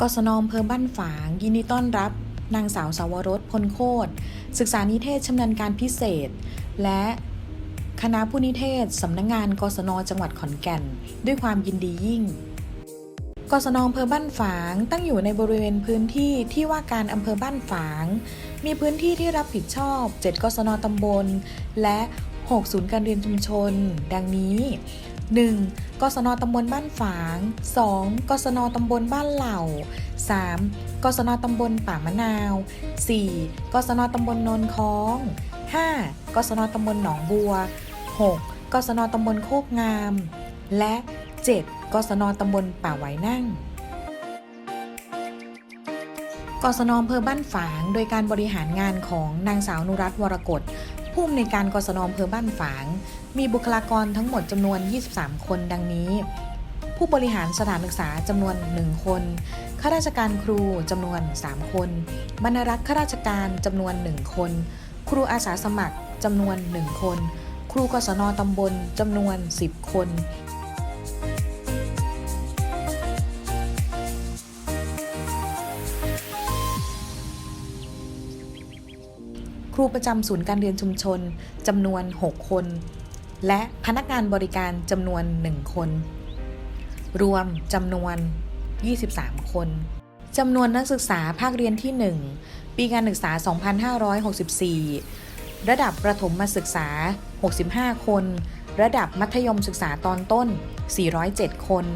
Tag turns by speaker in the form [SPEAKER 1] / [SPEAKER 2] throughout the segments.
[SPEAKER 1] กศนอำเภอบ้านฝาง ยินดีต้อนรับ นางสาวสาวรสพลโคตรศึกษานิเทศชำนาญการพิเศษ และคณะผู้นิเทศสำนักงงาน กศนจังหวัดขอนแก่น ด้วยความยินดียิ่ง กศนอำเภอบ้านฝาง ตั้งอยู่ในบริเวณพื้นที่ที่ว่าการอำเภอบ้านฝาง มีพื้นที่ที่รับผิดชอบ 7 กศนตำบล และ 6 ศูนย์การเรียนชุมชน ดังนี้ 1. กศนตำบลบ้านฝาง 2. กศนตำบลบ้านเหล่า 3. กศนตำบลป่ามะนาว 4. กศนตำบลนนค้อง 5. กศนตำบลหนองบัว 6. กศนตำบลโคกงาม และ 7. กศนตำบลป่าไหวนั่งกศนอำเภอบ้านฝาง โดยการบริหารงานของนางสาวนุรัตน์วรกฎ ผู้อำนวยการกศนอำเภอบ้านฝาง มีบุคลากรทั้งหมดจำนวน 23 คนดังนี้ ผู้บริหารสถานศึกษาจำนวน 1 คน ข้าราชการครูจำนวน 3 คน บรรณารักษ์ข้าราชการจำนวน 1 คน ครูอาสาสมัครจำนวน 1 คน ครูกศนตำบลจำนวน 10 คน ครูประจำศูนย์การเรียนชุมชนจำนวน 6 คน และพนักงานบริการจำนวน 1 คน รวมจำนวน 23 คนจำนวนนักศึกษาภาคเรียนที่ 1 ปีการศึกษา 2564 ระดับประถมศึกษา 65 คน ระดับมัธยมศึกษาตอนต้น 407 คน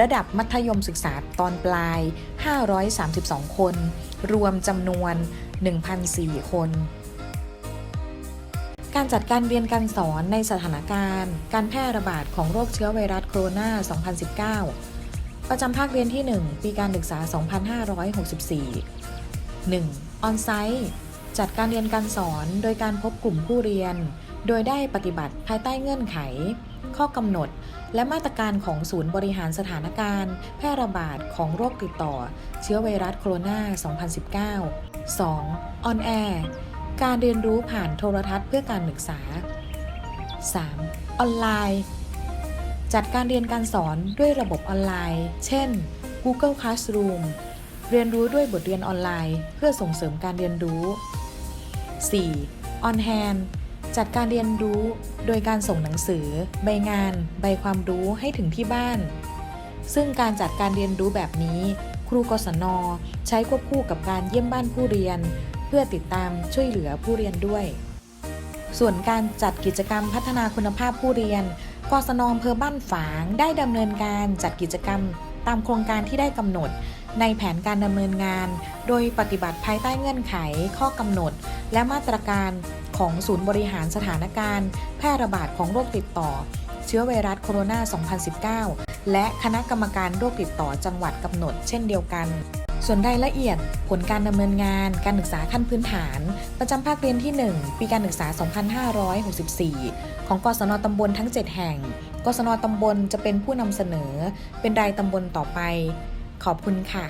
[SPEAKER 1] ระดับมัธยมศึกษาตอนปลาย 532 คน รวมจำนวน 1,004 คน การจัดการเรียนการสอนในสถานการณ์ การแพร่ระบาดของโรคเชื้อไวรัสโคโรนา 2019 ประจำภาคเรียนที่ 1 ปีการศึกษา 2564 1. ออนไซต์จัดการเรียนการสอนโดยการพบกลุ่มผู้เรียน โดยได้ปฏิบัติภายใต้เงื่อนไข ข้อกำหนด และมาตรการของศูนย์บริหารสถานการณ์ แพร่ระบาดของโรคติดต่อ เชื้อไวรัสโคโรนา 2019 2. ออนแอร์ การเรียนรู้ผ่านโทรทัศน์เพื่อการศึกษา 3. ออนไลน์ จัดการเรียนการสอนด้วยระบบออนไลน์ เช่น Google Classroom เรียนรู้ด้วยบทเรียนออนไลน์ เพื่อส่งเสริมการเรียนรู้ 4. On Hand จัดการเรียนรู้โดยการส่งหนังสือ ใบงาน ใบความรู้ให้ถึงที่บ้าน ซึ่งการจัดการเรียนรู้แบบนี้ ครูกศน ใช้ควบคู่กับการเยี่ยมบ้านผู้เรียน พื่อติดตามช่วยเหลือผู้เรียนด้วย ส่วนการจัดกิจกรรมพัฒนาคุณภาพผู้เรียนกศนอำเภอบ้านฝางได้ดำเนินการจัดกิจกรรมตามโครงการที่ได้กำหนด ในแผนการดำเนินงาน โดยปฏิบัติภายใต้เงื่อนไข ข้อกำหนด และมาตรการของศูนย์บริหารสถานการณ์ แพร่ระบาดของโรคติดต่อ เชื้อไวรัสโคโรนา 2019 และคณะกรรมการโรคติดต่อจังหวัดกำหนดเช่นเดียวกัน ส่วนรายละเอียดผลการดำเนินงาน การศึกษาขั้นพื้นฐาน ประจำภาคเรียนที่ 1 ปีการศึกษา 2564 ของกศนตำบลทั้ง 7 แห่ง กศนตำบลจะเป็นผู้นำเสนอ เป็นรายตำบลต่อไป ขอบคุณค่ะ